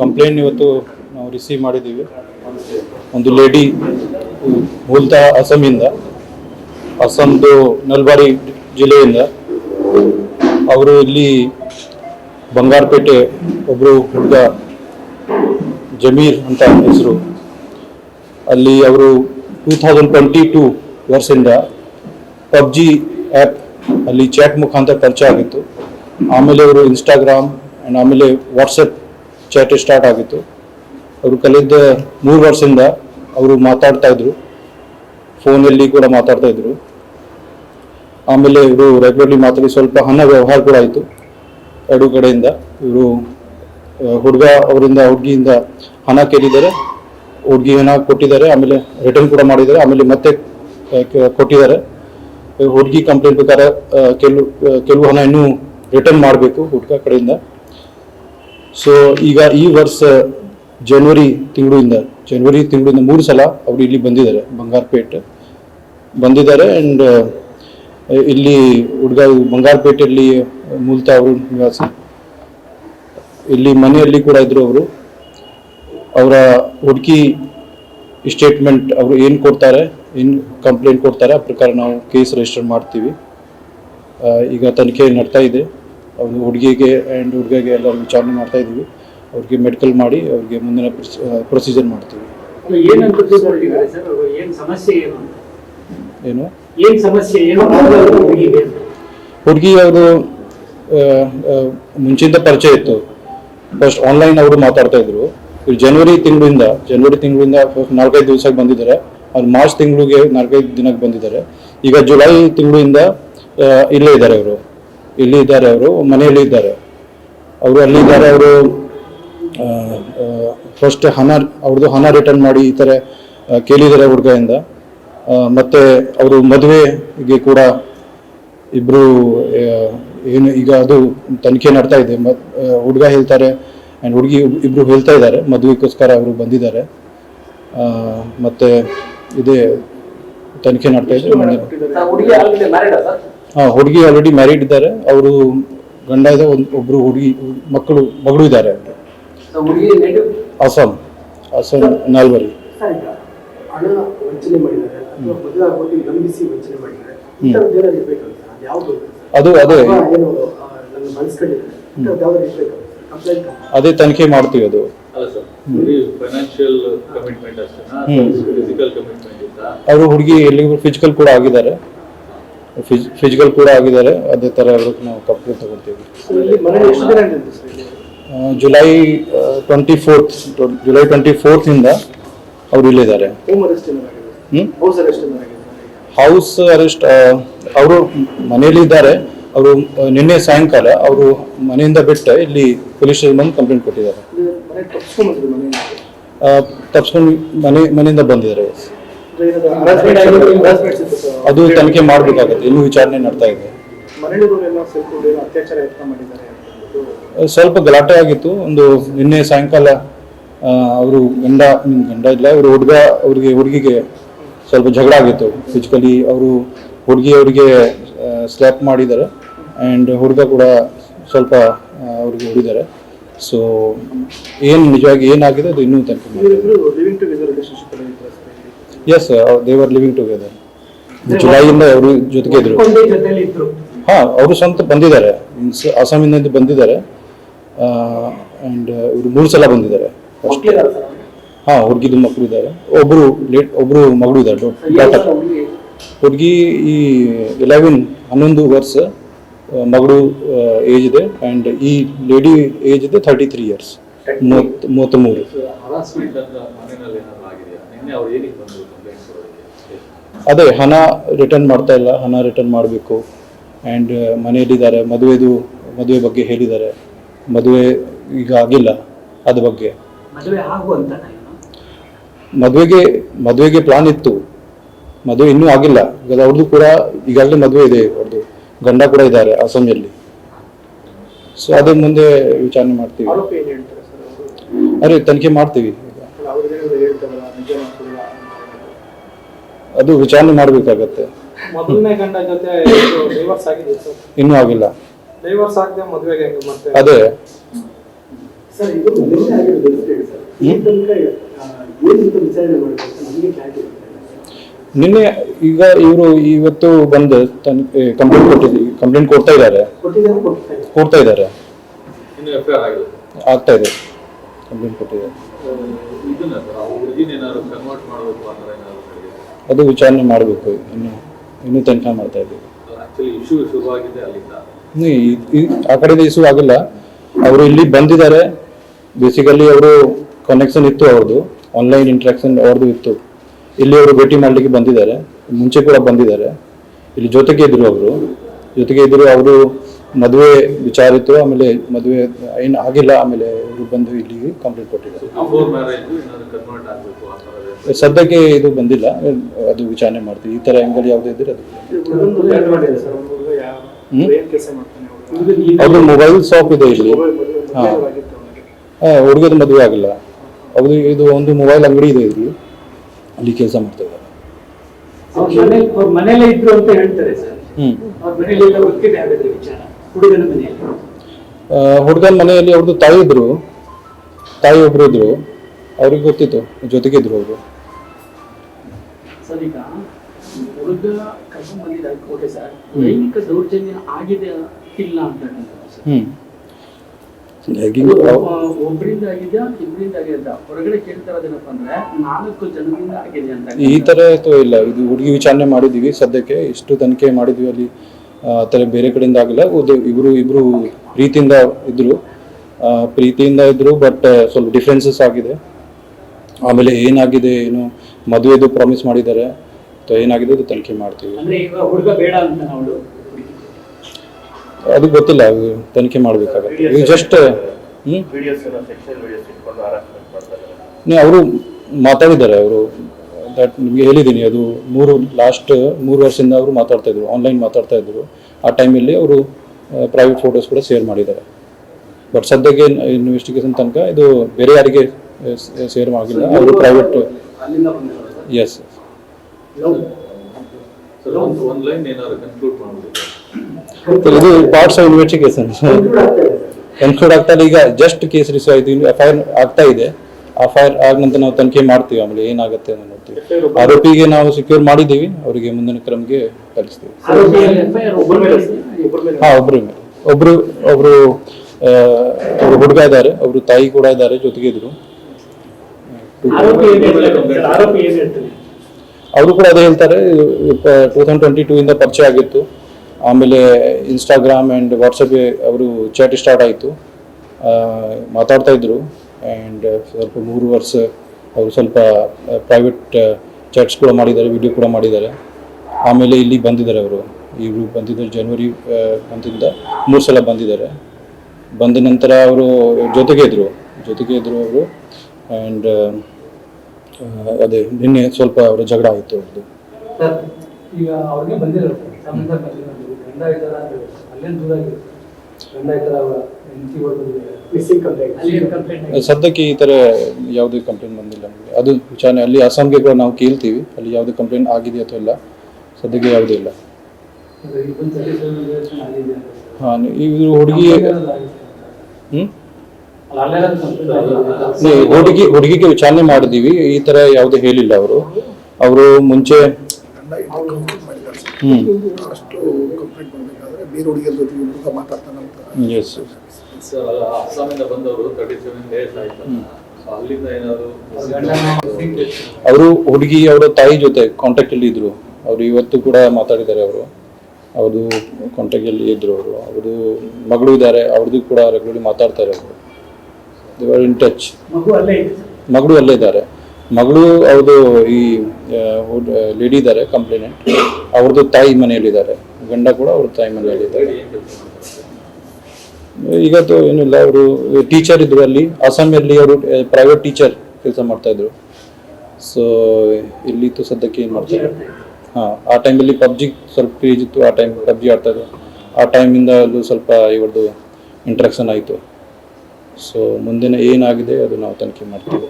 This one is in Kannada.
ಕಂಪ್ಲೇಂಟ್ ಇವತ್ತು ನಾವು ರಿಸೀವ್ ಮಾಡಿದ್ದೀವಿ. ಒಂದು ಲೇಡಿ ಮೂಲತಃ ಅಸ್ಸಾಮಿಂದ ಅಸ್ಸಾಂದು ನಲ್ಬಾರಿ ಜಿಲ್ಲೆಯಿಂದ, ಅವರು ಇಲ್ಲಿ ಬಂಗಾರಪೇಟೆ ಒಬ್ಬರು ಹುಡುಗ ಜಮೀರ್ ಅಂತ ಹೆಸರು. ಅಲ್ಲಿ ಅವರು ಟೂ ತೌಸಂಡ್ ಟ್ವೆಂಟಿ ಟೂ ವರ್ಷದಿಂದ ಪಬ್ಜಿ ಆ್ಯಪ್ ಅಲ್ಲಿ ಚಾಟ್ ಮುಖಾಂತರ ಪರಿಚಯ ಆಗಿತ್ತು. ಆಮೇಲೆ ಅವರು ಇನ್ಸ್ಟಾಗ್ರಾಮ್ ಆ್ಯಂಡ್ ಆಮೇಲೆ ವಾಟ್ಸಪ್ ಚಾಟ್ ಸ್ಟಾರ್ಟ್ ಆಗಿತ್ತು. ಅವರು ಕಳೆದ ಮೂರು ವರ್ಷದಿಂದ ಅವರು ಮಾತಾಡ್ತಾ ಇದ್ರು. ಫೋನಲ್ಲಿ ಕೂಡ ಮಾತಾಡ್ತಾ ಇದ್ರು. ಆಮೇಲೆ ಇವರು ರೆಗ್ಯುಲರ್ಲಿ ಮಾತಾಡಿ ಸ್ವಲ್ಪ ಹಣ ವ್ಯವಹಾರ ಕೂಡ ಆಯಿತು. ಎರಡು ಕಡೆಯಿಂದ ಇವರು ಹುಡುಗ ಅವರಿಂದ, ಹುಡುಗಿಯಿಂದ ಹಣ ಕೇಳಿದ್ದಾರೆ. ಹುಡುಗಿ ಹಣ ಕೊಟ್ಟಿದ್ದಾರೆ. ಆಮೇಲೆ ರಿಟರ್ನ್ ಕೂಡ ಮಾಡಿದ್ದಾರೆ. ಆಮೇಲೆ ಮತ್ತೆ ಕೊಟ್ಟಿದ್ದಾರೆ. ಹುಡುಗಿ ಕಂಪ್ಲೇಂಟ್ ಬೇಕಾದ್ರೆ ಕೆಲವು ಕೆಲವು ಹಣ ಇನ್ನೂ ರಿಟರ್ನ್ ಮಾಡಬೇಕು ಹುಡುಗ ಕಡೆಯಿಂದ. ಸೊ ಈಗ ಈ ವರ್ಷ ಜನವರಿ ತಿಂಗಳಿಂದ ಜನವರಿ ತಿಂಗಳಿಂದ ಮೂರು ಸಲ ಅವರು ಇಲ್ಲಿ ಬಂದಿದ್ದಾರೆ, ಬಂಗಾರಪೇಟೆ. ಬಂದಿದ್ದಾರೆ ಆ್ಯಂಡ್ ಇಲ್ಲಿ ಹುಡುಗ, ಬಂಗಾರಪೇಟೆಯಲ್ಲಿ ಮೂಲತಃ ಅವರು ನಿವಾಸಿ. ಇಲ್ಲಿ ಮನೆಯಲ್ಲಿ ಕೂಡ ಇದ್ರು ಅವರು. ಅವರ ಹುಡುಕಿ ಸ್ಟೇಟ್ಮೆಂಟ್ ಅವರು ಏನು ಕೊಡ್ತಾರೆ, ಏನು ಕಂಪ್ಲೇಂಟ್ ಕೊಡ್ತಾರೆ, ಆ ಪ್ರಕಾರ ನಾವು ಕೇಸ್ ರಿಜಿಸ್ಟರ್ ಮಾಡ್ತೀವಿ. ಈಗ ತನಿಖೆ ನಡ್ತಾ ಇದೆ. ಅವರು ಹುಡುಗಿಗೆ ಆ್ಯಂಡ್ ಹುಡುಗಿಗೆ ಎಲ್ಲ ವಿಚಾರಣೆ ಮಾಡ್ತಾ ಇದ್ದೀವಿ. ಅವ್ರಿಗೆ ಮೆಡಿಕಲ್ ಮಾಡಿ ಅವ್ರಿಗೆ ಮುಂದಿನ ಪ್ರೊಸೀಜರ್ ಮಾಡ್ತೀವಿ. ಏನ್ ಹುಡುಗಿ ಅವರು ಮುಂಚಿಂದ ಪರಿಚಯ ಇತ್ತು. ಫಸ್ಟ್ ಆನ್ಲೈನ್ ಅವರು ಮಾತಾಡ್ತಾ ಇದ್ರು. ಇವ್ರು ಜನವರಿ ತಿಂಗಳಿಂದ ಜನವರಿ ತಿಂಗಳಿಂದ ಫಸ್ಟ್ ನಾಲ್ಕೈದು ದಿವಸಕ್ಕೆ ಬಂದಿದ್ದಾರೆ. ಅವ್ರು ಮಾರ್ಚ್ ತಿಂಗಳಿಗೆ ನಾಲ್ಕೈದು ದಿನಕ್ಕೆ ಬಂದಿದ್ದಾರೆ. ಈಗ ಜುಲೈ ತಿಂಗಳಿಂದ ಇಲ್ಲೇ ಇದ್ದಾರೆ ಅವರು ಇಲ್ಲಿ ಇದ್ದಾರೆ ಅವರು, ಮನೆಯಲ್ಲಿ ಇದ್ದಾರೆ. ಅವರು ಅಲ್ಲಿದ್ದಾರೆ ಅವರು ಫಸ್ಟ್ ಹಣ ಅವ್ರದ್ದು ಹಣ ರಿಟರ್ನ್ ಮಾಡಿ ಈ ಥರ ಕೇಳಿದ್ದಾರೆ ಹುಡುಗಿಯಿಂದ ಮತ್ತು ಅವರು ಮದುವೆಗೆ ಕೂಡ ಇಬ್ಬರು ಏನು ಈಗ ಅದು ತನಿಖೆ ನಡ್ತಾ ಇದೆ. ಹುಡುಗ ಹೇಳ್ತಾರೆ ಆ್ಯಂಡ್ ಹುಡುಗಿ ಇಬ್ಬರು ಹೇಳ್ತಾ ಇದ್ದಾರೆ, ಮದುವೆಗೋಸ್ಕರ ಅವರು ಬಂದಿದ್ದಾರೆ. ಮತ್ತೆ ಇದೇ ತನಿಖೆ ನಡ್ತಾ ಇದೆ. ಹುಡುಗಿ ಆಲ್ರೆಡಿ ಮ್ಯಾರಿಡ್ ಹಾಂ ಹುಡುಗಿ ಆಲ್ರೆಡಿ ಮ್ಯಾರಿಡ್ ಇದ್ದಾರೆ. ಅವರು ಗಂಡ ಇದೆ ಒಂದು ಒಬ್ಬರು ಹುಡುಗಿ ಮಕ್ಕಳು ಮಗಳು ಇದ್ದಾರೆ ಅಸಾಮ್ ಅಸಾಮ್ ಅಸ್ಸಾಂ ಅಸ್ಸಾಂ ನಾಲ್ವರಿ. ಅದು ಯಾವ್ದು? ಅದು ಅದೇ. ತನಿಖೆ ಮಾಡ್ತೀವಿ ಅದು. ಅವರು ಹುಡುಗಿ ಎಲ್ಲಿಗೂ ಫಿಸಿಕಲ್ ಕೂಡ ಆಗಿದ್ದಾರೆ. ಫಿಸಿಕಲ್ ಕೂಡ ಆಗಿದ್ದಾರೆ. ಅದೇ ಥರ ಅವ್ರಿಗೆ ನಾವು ಕಂಪ್ಲೇಂಟ್ ತಗೊಳ್ತೀವಿ. July twenty fourth July twenty ಫೋರ್ತಿಂದ ಅವರು ಇಲ್ಲಿದ್ದಾರೆ? ಹೌಸ್ ಅರೆಸ್ಟ್ ಅವರು ಮನೆಯಲ್ಲಿ ಇದ್ದಾರೆ. ಅವರು ನಿನ್ನೆ ಸಾಯಂಕಾಲ ಅವರು ಮನೆಯಿಂದ ಬಿಟ್ಟು ಇಲ್ಲಿ ಪೊಲೀಸ್ ಸ್ಟೇಷನ್ ಬಂದು ಕಂಪ್ಲೇಂಟ್ ಕೊಟ್ಟಿದ್ದಾರೆ. ತಪ್ಸ್ಕೊಂಡು ಮನೆ ಮನೆಯಿಂದ ಬಂದಿದ್ದಾರೆ. ಅದು ತನಿಖೆ ಮಾಡಬೇಕಾಗುತ್ತೆ. ಇನ್ನು ವಿಚಾರಣೆ ನಡ್ತಾ ಇದೆ. ಸ್ವಲ್ಪ ಏನೋ ಅತ್ಯಾಚಾರ ಯತ್ನ ಮಾಡಿದ್ದಾರೆ ಅಂತ ಸ್ವಲ್ಪ ಗಲಾಟೆ ಆಗಿತ್ತು. ಒಂದು ನಿನ್ನೆ ಸಾಯಂಕಾಲ ಅವರು ಗಂಡ ಗಂಡ ಇಲ್ಲ ಅವರು ಹುಡುಗ ಅವ್ರಿಗೆ ಹುಡುಗಿಗೆ ಸ್ವಲ್ಪ ಜಗಳ ಆಗಿತ್ತು. ಫಿಸಿಕಲಿ ಅವರು ಹುಡುಗಿ ಅವರಿಗೆ ಸ್ಲ್ಯಾಪ್ ಮಾಡಿದ್ದಾರೆ. ಆ್ಯಂಡ್ ಹುಡುಗ ಕೂಡ ಸ್ವಲ್ಪ ಅವ್ರಿಗೆ ಹೊಡಿದ್ದಾರೆ. ಸೊ ಏನು ನಿಜವಾಗಿ ಏನಾಗಿದೆ ಅದು ಇನ್ನೂ ತನಿಖೆ ಎಸ್ ದೇವರ್ ಲಿವಿಂಗ್ ಟುಗೆದರ್ ಜುಲೈಯಿಂದ ಅವರು ಜೊತೆಗೆ ಇದ್ರು. ಹಾ ಅವರು ಸ್ವಂತ ಬಂದಿದ್ದಾರೆ. ಮೀನ್ಸ್ ಅಸ್ಸಾಮಿಂದ ಬಂದಿದ್ದಾರೆ. ಆ್ಯಂಡ್ ಇವರು ಮೂರು ಸಲ ಬಂದಿದ್ದಾರೆ. ಫಸ್ಟ್? ಹಾ ಹುಡುಗಿದು ಮಕ್ಕಳು ಇದ್ದಾರೆ. ಒಬ್ರು ಲೇಟ್ ಒಬ್ರು ಮಗಳು ಇದ್ದಾರೆ. ಡಾಟರ್ ಹುಡುಗಿ? ಈ ಎಲೆವೆನ್ ಹನ್ನೊಂದು ವರ್ಷ ಮಗಳು ಏಜ್ ಇದೆ. ಆ್ಯಂಡ್ ಈ ಲೇಡಿ ಏಜ್ ಇದೆ ತರ್ಟಿ ತ್ರೀ ಇಯರ್ಸ್ ಮೂವತ್ತು ಮೂವತ್ತ್ಮೂರು ಅದೇ ಹಣ ರಿಟರ್ನ್ ಮಾಡ್ತಾ ಇಲ್ಲ. ಹಣ ರಿಟರ್ನ್ ಮಾಡಬೇಕು. ಆ್ಯಂಡ್ ಮನೆಯಲ್ಲಿದ್ದಾರೆ ಮದುವೆದು ಮದುವೆ ಬಗ್ಗೆ ಹೇಳಿದ್ದಾರೆ. ಮದುವೆ ಈಗ ಆಗಿಲ್ಲ. ಅದ್ರ ಬಗ್ಗೆ. ಮದುವೆಗೆ ಮದುವೆಗೆ ಪ್ಲಾನ್ ಇತ್ತು. ಮದುವೆ ಇನ್ನೂ ಆಗಿಲ್ಲ. ಈಗ ಅವ್ರದ್ದು ಕೂಡ ಈಗಾಗಲೇ ಮದುವೆ ಇದೆ ಅವ್ರದ್ದು ಗಂಡ ಕೂಡ ಇದ್ದಾರೆ ಅಸ್ಸಾಂನಲ್ಲಿ. ಸೊ ಅದೇ ಮುಂದೆ ವಿಚಾರಣೆ ಮಾಡ್ತೀವಿ. ಅರೆ ಹೇಳ್ತಾರೆ ಸರ್ ಅವರು? ತನಿಖೆ ಮಾಡ್ತೀವಿ. ಅದು ವಿಚಾರಣೆ ಮಾಡಬೇಕಾಗತ್ತೆ. ಮೊದಲನೇ ಗಂಡ ಜೊತೆ ಡೈವರ್ಸ್ ಆಗಿದೆ ಸರ್. ಇನ್ನೂ ಆಗಿಲ್ಲ. ಡೈವರ್ಸ್ ಆಗದೆ ಮದುವೆಗೆ ಹೆಂಗೆ ಮತ್ತೆ? ಅದೇ. ಸರ್ ಇದು ನಿನ್ನೆ ಆಗಿರೋದು ಇನ್ಸಿಡೆಂಟ್ ಸರ್? ಈ ತನಕ ಏನು ಅಂತ ವಿಚಾರಣೆ ಮಾಡಬೇಕು ಅಂತ ನಮಗೆ ಕ್ಲಾರಿಟಿ ನಿನ್ನೆ ಈಗ ಇವರು ಇವತ್ತು ಬಂದು ತನ್ ಕಂಪ್ಲೇಂಟ್ ಕೊಟ್ಟಿದ್ದೀವಿ ಕಂಪ್ಲೇಂಟ್ ಕೊಡ್ತಾ ಇದ್ದಾರೆ. ಕೊಡ್ತಾ ಇದ್ದಾರೆ. ಆಗ್ತಾ ಇದೆ. ಕಂಪ್ಲೇಂಟ್ ಕೊಟ್ಟಿದ್ದಾರೆ. ಇದನ್ನ ಸರ್ ಆ ಹುಡುಗಿನ ಏನಾದ್ರು ಕನ್ವರ್ಟ್ ಮಾಡಬೇಕು ಆ ಥರ ಏನಾದ್ರು ನಡೆದಿದೆ ಅದು ವಿಚಾರಣೆ ಮಾಡಬೇಕು. ಇನ್ನು ಇನ್ನೂ ತನಿಖೆ ಮಾಡ್ತಾ ಇದ್ದೀವಿ. ಆ ಕಡೆಯಿಂದ ಇಶ್ಯೂ ಆಗಿಲ್ಲ. ಅವರು ಇಲ್ಲಿ ಬಂದಿದ್ದಾರೆ. ಬೇಸಿಕಲಿ ಅವರು ಕನೆಕ್ಷನ್ ಇತ್ತು ಅವ್ರದ್ದು ಆನ್ಲೈನ್ ಇಂಟ್ರಾಕ್ಷನ್ ಅವ್ರದ್ದು ಇತ್ತು. ಇಲ್ಲಿ ಅವರು ಭೇಟಿ ಮಾಡಲಿಕ್ಕೆ ಬಂದಿದ್ದಾರೆ. ಮುಂಚೆ ಕೂಡ ಬಂದಿದ್ದಾರೆ. ಇಲ್ಲಿ ಜೊತೆಗೆ ಇದ್ರು ಅವರು. ಜೊತೆಗೆ ಇದ್ರು ಅವರು ಮದುವೆ ವಿಚಾರ ಇತ್ತು ಆಮೇಲೆ ಮದುವೆ ಏನು ಆಗಿಲ್ಲ ಆಮೇಲೆ ಇವರು ಬಂದು ಇಲ್ಲಿ ಕಂಪ್ಲೇಂಟ್ ಕೊಟ್ಟಿದ್ದಾರೆ. ಸದ್ಯಕ್ಕೆ ಇದು ಬಂದಿಲ್ಲ. ಅದು ವಿಚಾರಣೆ ಮಾಡ್ತೀವಿ. ಈ ಥರ ಆ್ಯಂಗಲ್ ಯಾವುದೇ ಇದ್ರೆ ಅದು. ಅದು ಮೊಬೈಲ್ ಶಾಪ್ ಇದೆ ಇಲ್ಲಿ. ಹಾಂ. ಹುಡುಗದ ಮದುವೆ ಆಗಿಲ್ಲ. ಅದು ಇದು ಒಂದು ಮೊಬೈಲ್ ಅಂಗಡಿ ಇದೆ ಇಲ್ಲಿ. ಅಲ್ಲಿ ಕೆಲಸ ಮಾಡ್ತಾ ಇದ್ದಾರೆ. ಮನೇಲಿ ಇದ್ರು ಅಂತ ಹೇಳ್ತಾರೆ ಸರ್. ಹ್ಮ್. ಮನೇಲಿ ಎಲ್ಲ ಗೊತ್ತಿದೆ ವಿಚಾರ. ಹುಡುಗನ ಮನೆಯಲ್ಲಿ ಹುಡುಗನ ಮನೆಯಲ್ಲಿ ಅವ್ರದ್ದು ತಾಯಿ ಇದ್ರು. ತಾಯಿ ಒಬ್ರು ಇದ್ರು. ಅವ್ರಿಗೆ ಗೊತ್ತಿತ್ತು ಜೊತೆಗೆ ಇದ್ರು ಅವರು. ಸರ್ ಈಗ ಹುಡುಗ ಕರ್ಕೊಂಡ್ ಬಂದಿದ್ದಾರೆ. ಓಕೆ ಸರ್ ಲೈಂಗಿಕ ದೌರ್ಜನ್ಯ ಆಗಿದೆ ಇಲ್ಲ ಅಂತ ಹ್ಮ್. ಒಬ್ರಿಂದ ಆಗಿದ್ಯಾ ಇಬ್ಬರಿಂದ ಆಗಿದ್ಯಾ? ಹೊರಗಡೆ ಕೇಳ್ತಾ ಇರೋದೇನಪ್ಪ ಅಂದ್ರೆ ನಾಲ್ಕು ಜನರಿಂದ ಆಗಿದೆ ಅಂತ ಈ ತರ ಇಲ್ಲ. ಇದು ಹುಡುಗಿ ವಿಚಾರಣೆ ಮಾಡಿದೀವಿ ಸದ್ಯಕ್ಕೆ. ಇಷ್ಟು ತನಿಖೆ ಮಾಡಿದ್ವಿ ಅಲ್ಲಿ. ಥರ ಬೇರೆ ಕಡೆಯಿಂದ ಆಗಿಲ್ಲ. ಇದು ಇಬ್ರು ಇಬ್ರು ಪ್ರೀತಿಯಿಂದ ಇದ್ರು. ಪ್ರೀತಿಯಿಂದ ಇದ್ರು ಬಟ್ ಸ್ವಲ್ಪ ಡಿಫ್ರೆನ್ಸಸ್ ಆಗಿದೆ. ಆಮೇಲೆ ಏನಾಗಿದೆ ಏನು ಮದುವೆದು ಪ್ರಾಮಿಸ್ ಮಾಡಿದ್ದಾರೆ. ಏನಾಗಿದೆ ಅದು ತನಿಖೆ ಮಾಡ್ತೀವಿ. ಅದು ಗೊತ್ತಿಲ್ಲ ತನಿಖೆ ಮಾಡಬೇಕಾಗತ್ತೆ. ಈಗ ಜಸ್ಟ್ ಅವರು ಮಾತಾಡಿದ್ದಾರೆ ಅವರು ದಟ್ ನಿಮಗೆ ಹೇಳಿದ್ದೀನಿ ಅದು ಮೂರು ಲಾಸ್ಟ್ ಮೂರು ವರ್ಷದಿಂದ ಅವರು ಮಾತಾಡ್ತಾ ಇದ್ರು ಆನ್ಲೈನ್ ಮಾತಾಡ್ತಾ ಇದ್ರು. ಆ ಟೈಮಲ್ಲಿ ಅವರು ಪ್ರೈವೇಟ್ ಫೋಟೋಸ್ ಕೂಡ ಶೇರ್ ಮಾಡಿದ್ದಾರೆ. ಬಟ್ ಸದ್ಯಕ್ಕೆ ಇನ್ವೆಸ್ಟಿಗೇಷನ್ ತನಕ ಇದು ಬೇರೆ ಯಾರಿಗೆ ಶೇರ್ ಆಗಿಲ್ಲ. ಅವರು ಪ್ರೈವೇಟ್ ಅಲ್ಲಿಂದ ಬಂದಿರೋದು ಸರ್? ಎಸ್ ಇದು ಪಾರ್ಟ್ಸ್ ಆಫ್ ಇನ್ವೆಸ್ಟಿಗೇಷನ್ ಕನ್ಕ್ಲೂಡ್ ಆಗ್ತಾ ಸರ್ ಕನ್ಕ್ಲೂಡ್ ಆಗ್ತಾ ಇಲ್ಲ ಈಗ ಜಸ್ಟ್ ಕೇಸ್ ರಿಸೀವ್ ಆಯ್ತು ಎಫ್ ಐ ಆರ್ ಆಗ್ತಾ ಇದೆ. ಆರ್ ಆದ ನಂತರ ನಾವು ತನಿಖೆ ಮಾಡ್ತೀವಿ ಆಮೇಲೆ ಏನಾಗುತ್ತೆ ಅಂತ ನೋಡ್ತೀವಿ. ಆರೋಪಿಗೆ ನಾವು ಸೆಕ್ಯೂರ್ ಮಾಡಿದ್ದೀವಿ ಅವರಿಗೆ ಮುಂದಿನ ಕ್ರಮಕ್ಕೆ ಮೇಲೆ ಹಾ ಒಬ್ರು ಒಬ್ರು ಒಬ್ರು ಆ, ಒಬ್ರು ಹುಡುಗ ಇದ್ದಾರೆ ಒಬ್ರು ತಾಯಿ ಕೂಡ ಇದ್ದಾರೆ ಜೊತೆಗೆ ಇದ್ರು. ಅವರು ಕೂಡ ಅದೇ ಹೇಳ್ತಾರೆ ಟೂ ತೌಸಂಡ್ ಟ್ವೆಂಟಿ ಟೂ ಇಂದ ಪರಿಚಯ ಆಗಿತ್ತು. ಆಮೇಲೆ ಇನ್ಸ್ಟಾಗ್ರಾಮ್ ಅಂಡ್ ವಾಟ್ಸಪ್ಗೆ ಅವರು ಚಾಟ್ ಸ್ಟಾರ್ಟ್ ಆಯಿತು. ಮಾತಾಡ್ತಾ ಇದ್ರು. ಆ್ಯಂಡ್ ಸ್ವಲ್ಪ ಮೂರು ವರ್ಷ ಅವರು ಸ್ವಲ್ಪ ಪ್ರೈವೇಟ್ ಚರ್ಚ್ ಕೂಡ ಮಾಡಿದ್ದಾರೆ ವಿಡಿಯೋ ಕೂಡ ಮಾಡಿದ್ದಾರೆ. ಆಮೇಲೆ ಇಲ್ಲಿ ಬಂದಿದ್ದಾರೆ ಅವರು. ಇವರು ಬಂದಿದ್ದಾರೆ ಜನವರಿ ಮಂತಿಂದ ಮೂರು ಸಲ ಬಂದಿದ್ದಾರೆ. ಬಂದ ನಂತರ ಅವರು ಜೊತೆಗೆ ಇದ್ದರು ಜೊತೆಗೆ ಇದ್ದರು ಅವರು. ಆ್ಯಂಡ್ ಅದೇ, ನಿನ್ನೆ ಸ್ವಲ್ಪ ಅವರ ಜಗಳ ಆಯಿತು ಅವ್ರದ್ದು. ಈಗ ಮಿಸ್ಸಿಂಗ್ ಕಂಪ್ಲೇಂಟ್ ಸದ್ಯಕ್ಕೆ ಈ ಥರ ಯಾವುದೇ ಕಂಪ್ಲೇಂಟ್ ಬಂದಿಲ್ಲ. ನಮಗೆ ಅದು ವಿಚಾರಣೆ ಅಲ್ಲಿ ಅಸ್ಸಾಂಗೆ ಕೂಡ ನಾವು ಕೇಳ್ತೀವಿ ಅಲ್ಲಿ ಯಾವುದೇ ಕಂಪ್ಲೇಂಟ್ ಆಗಿದೆ ಅಥವಾ ಇಲ್ಲ. ಸದ್ಯಕ್ಕೆ ಯಾವುದೂ ಇಲ್ಲ. ಹಾಂ ಇದು ಹುಡುಗಿ. ಹ್ಞೂ ಹುಡುಗಿ ಹುಡುಗಿಗೆ ವಿಚಾರಣೆ ಮಾಡಿದ್ದೀವಿ ಈ ಥರ ಯಾವುದೇ ಹೇಳಿಲ್ಲ ಅವರು. ಅವರು ಮುಂಚೆ ಹ್ಞೂ ಅಷ್ಟು ಕಂಪ್ಲೇಂಟ್ ಮಾಡಬೇಕಾದ್ರೆ ಬೇರೆ ಹುಡುಗಿಯರ ಜೊತೆ ಎಸ್ ಸರ್ ಅಲ್ಲ ಅಸ್ಸಾಮಿಂದ ಬಂದವರು ತರ್ಟಿ ಸೆವೆನ್ ಡೇಸ್ ಆಯ್ತು ಸೊ ಅಲ್ಲಿಂದ ಏನಾದ್ರು ಅವ್ರ? ಅವರು ಹುಡುಗಿ ಅವರ ತಾಯಿ ಜೊತೆ ಕಾಂಟ್ಯಾಕ್ಟ್ ಅಲ್ಲಿ ಇದ್ರು. ಅವರು ಇವತ್ತು ಕೂಡ ಮಾತಾಡಿದ್ದಾರೆ ಅವರು. ಅವ್ರದ್ದು ಕಾಂಟ್ಯಾಕ್ಟ್ ಅಲ್ಲಿ ಇದ್ರು ಅವರು. ಅವ್ರದ್ದು ಮಗಳು ಇದ್ದಾರೆ. ಅವ್ರದ್ದು ಕೂಡ ರೆಗ್ಯುಲರ್ಲಿ ಮಾತಾಡ್ತಾರೆ ಅವರು. ದೇ ಇನ್ ಟಚ್ ಮಗು ಅಲ್ಲೇ ಇದೆ. ಮಗಳು ಅಲ್ಲೇ ಇದ್ದಾರೆ. ಮಗಳು ಅವ್ರದ್ದು ಈ ಲೇಡಿ ಇದ್ದಾರೆ ಕಂಪ್ಲೇನೆಂಟ್ ಅವ್ರದ್ದು ತಾಯಿ ಮನೆಯಲ್ಲಿದ್ದಾರೆ. ಗಂಡ ಕೂಡ ಅವ್ರ ತಾಯಿ ಮನೆಯಲ್ಲಿದ್ದಾರೆ. ಈಗತ್ತು ಏನಿಲ್ಲ, ಅವರು ಟೀಚರ್ ಇದ್ರು ಅಲ್ಲಿ. ಅಸ್ಸಾಮಲ್ಲಿ ಅವರು ಪ್ರೈವೇಟ್ ಟೀಚರ್ ಕೆಲಸ ಮಾಡ್ತಾ ಇದ್ರು. ಸೊ ಇಲ್ಲಿತ್ತು ಸದ್ಯಕ್ಕೆ ಏನು ಮಾಡ್ತಾರೆ? ಹಾಂ, ಆ ಟೈಮಲ್ಲಿ ಪಬ್ಜಿ ಸ್ವಲ್ಪ ಕ್ರೇಜ್ ಇತ್ತು, ಆ ಟೈಮ್ ಪಬ್ಜಿ ಆಡ್ತಾ ಇದ್ರು. ಆ ಟೈಮಿಂದ ಅಲ್ಲೂ ಸ್ವಲ್ಪ ಇವ್ರದ್ದು ಇಂಟ್ರಾಕ್ಷನ್ ಆಯಿತು. ಸೊ ಮುಂದಿನ ಏನಾಗಿದೆ ಅದು ನಾವು ತನಿಖೆ ಮಾಡ್ತೀವಿ.